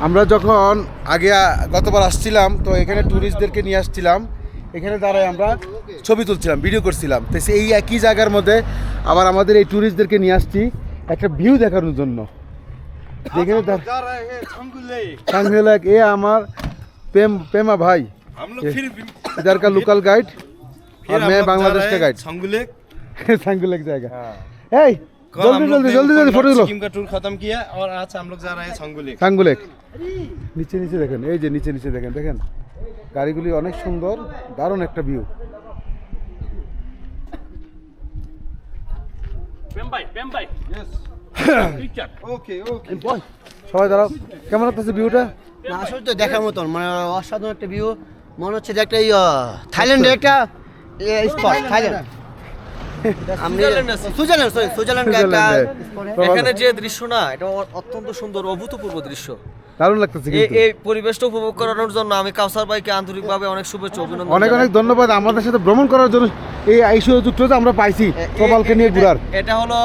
আমরা যখন আগে আ- গতবার আসছিলাম তো এখানে ট্যুরিস্টদেরকে নিয়ে আসছিলাম এখানে দাঁড়ায় আমরা ছবি তুলছিলাম ভিডিও করছিলাম তো সেই এই একই জায়গার মধ্যে আবার আমাদের এই ট্যুরিস্টদেরকে নিয়ে আসছি একটা ভিউ দেখানোর জন্য যেখানে जा रहे हैं छंगुले সাংহেলাক এ আমার প্রেম প্রেমা ভাই हम लोग फिर इधर का लोकल गाइड फिर और हम मैं लोग जा बांग्लादेश रहे का हैं गाइड छंगुले सांगुलेक जाएगा हाँ। এই कल জলদি हम लोग জলদি ने জলদি জলদি ऊपर ফটো नॉर्थ তুলো सिक्किम का टूर खत्म किया और आज हम लोग जा रहे हैं छंगुले সাঙ্গুলেক নিচে নিচে দেখেন এই যে নিচে নিচে দেখেন দেখেন গাড়িগুলি অনেক সুন্দর দারুণ একটা ভিউ পেম্বাই পেম্বাই পিকচার ओके ओके সবাই দাঁড়াও কেমন লাগতেছে ভিউটা না আসলে তো দেখার মতন মানে অসাধারণ একটা ভিউ মনে হচ্ছে যে একটা ইয়ে, থাইল্যান্ডের একটা স্পট থাইল্যান্ড আমি সুইজারল্যান্ড সরি সুইজারল্যান্ডের একটা এখানে যে দৃশ্য না এটা অত্যন্ত সুন্দর অভূতপূর্ব দৃশ্য। দারুণ লাগতেছে এই কিন্তু। এই পরিবেশটা উপভোগ করানোর জন্য আমি কাউসার ভাইকে আন্তরিকভাবে অনেক শুভেচ্ছা অভিনন্দন অনেক অনেক ধন্যবাদ। আমাদের সাথে ভ্রমণ করার জন্য এই এই সুযোগটা আমরা পাইছি প্রবালকে নিয়ে ঘুরার। এটা হলো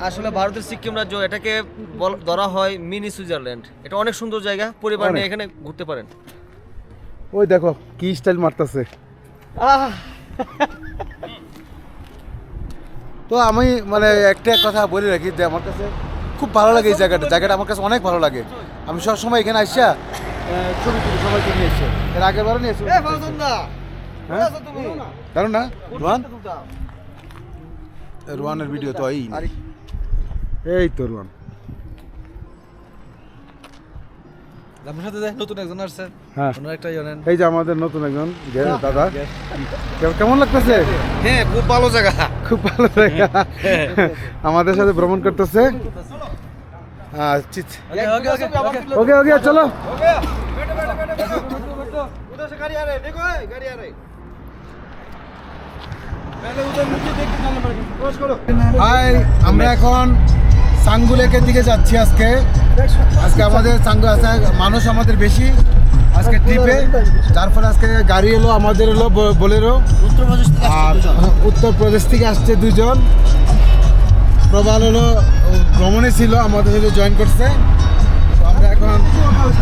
আসলে ভারতের সিকিম রাজ্য এটাকে বল- ধরা হয় মিনি সুইজারল্যান্ড। এটা অনেক সুন্দর জায়গা পরিবার নিয়ে এখানে ঘুরতে পারেন। ওই দেখো কি স্টাইল মারতেছে। তো আমি মানে একটা কথা বলে রাখি যে আমার কাছে খুব ভালো লাগে এই জায়গাটা। জায়গাটা আমার কাছে অনেক ভালো লাগে। আমি সবসময় এখানে আসিয়া ছবি তুলি সবাইকে নিয়ে এসে। এর আগে বারও নিয়ে এসে হ্যাঁ? দারুণ না? রোহান? রোহানের ভিডিও তো এই এই তো রোহান। একজন হ্যাঁ। আমাদের কেমন লাগতেছে? হ্যাঁ খুব ভালো জায়গা। খুব ভালো জায়গা। আমাদের সাথে ভ্রমণ করতেছে। হ্যাঁ, ওকে ওকে চলো। আমরা এখন সাঙ্গুলেকের দিকে যাচ্ছি আজকে। আজকে আমাদের সাঙ্গু আছে মানুষ আমাদের বেশি আজকে ট্রিপে যার ফলে আজকে গাড়ি এলো আমাদের এলো ব- বোলেরো উত্তরপ্রদেশ থেকে আর উত্তরপ্রদেশ থেকে আসছে দুজন প্রবাল হলো ও ভ্রমণে ছিল আমাদের সাথে জয়েন করছে তো আমরা এখন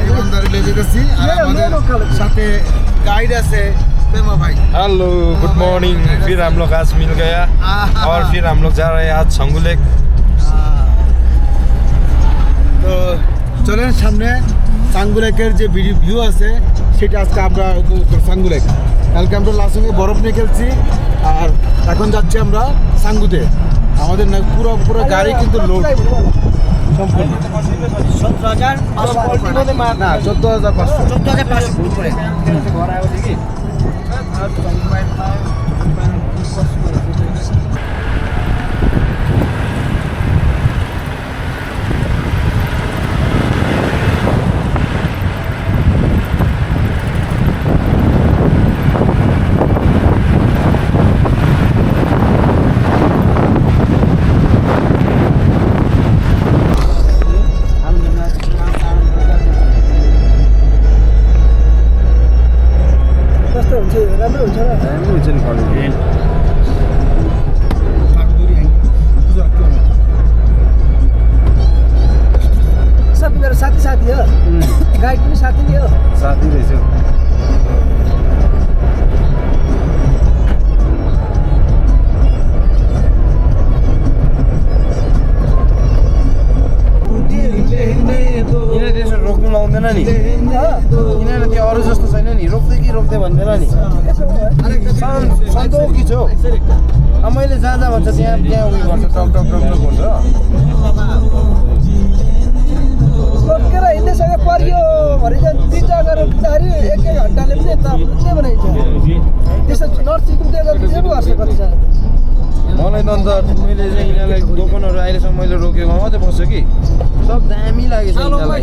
ইমানদারি লেগে যেতেছি আর আমাদের সাথে গাইড আছে প্রেমা ভাই हेलो गुड मॉर्निंग फिर हम लोग आज मिल गया और फिर हम लोग जा रहे हैं आज छंगुलेक তো চলেন সামনে সাঙ্গুলেকের যে ভিউ আছে সেটা আজকে আমরা সাঙ্গুলেক। কালকে আমরা লাসুঙ্গে বরফ নিয়ে খেলছি আর এখন যাচ্ছি আমরা সাঙ্গুতে। আমাদের না পুরো পুরো গাড়ি কিন্তু লোড সম্পূর্ণ। না চোদ্দ হাজার পাঁচশো। চোদ্দ হাজার পাঁচশো चाहिँ राम्रै हुन्छ र हुन्छ नि क्वालिटी सबै मेरो साथी साथी हो गाइड पनि साथी नै हो साथी रहेछ रोक्नु लाउँदैन नि किनभने त्यो अरू जस्तो नि रोक्दै कि रोक्दै भन्दैन नि शान- सन्तोकी छ अब मैले जहाँ जहाँ भन्छ त्यहाँ त्यहाँ उयो गर्छ टक टक टक टक गर्छ रोकेर हिँड्दैसँग परियो भने चाहिँ तिन जग्गा रोक्दाखेरि एक एक घन्टाले पनि यता के बनाइन्छ त्यस्तो जे गर्छ कतिजना मलाई त अन्त मैले चाहिँ यिनीहरूलाई दोकानहरू अहिलेसम्म मैले रोकेको मात्रै बस्छु कि सब दामी लागेछ यिनीहरूलाई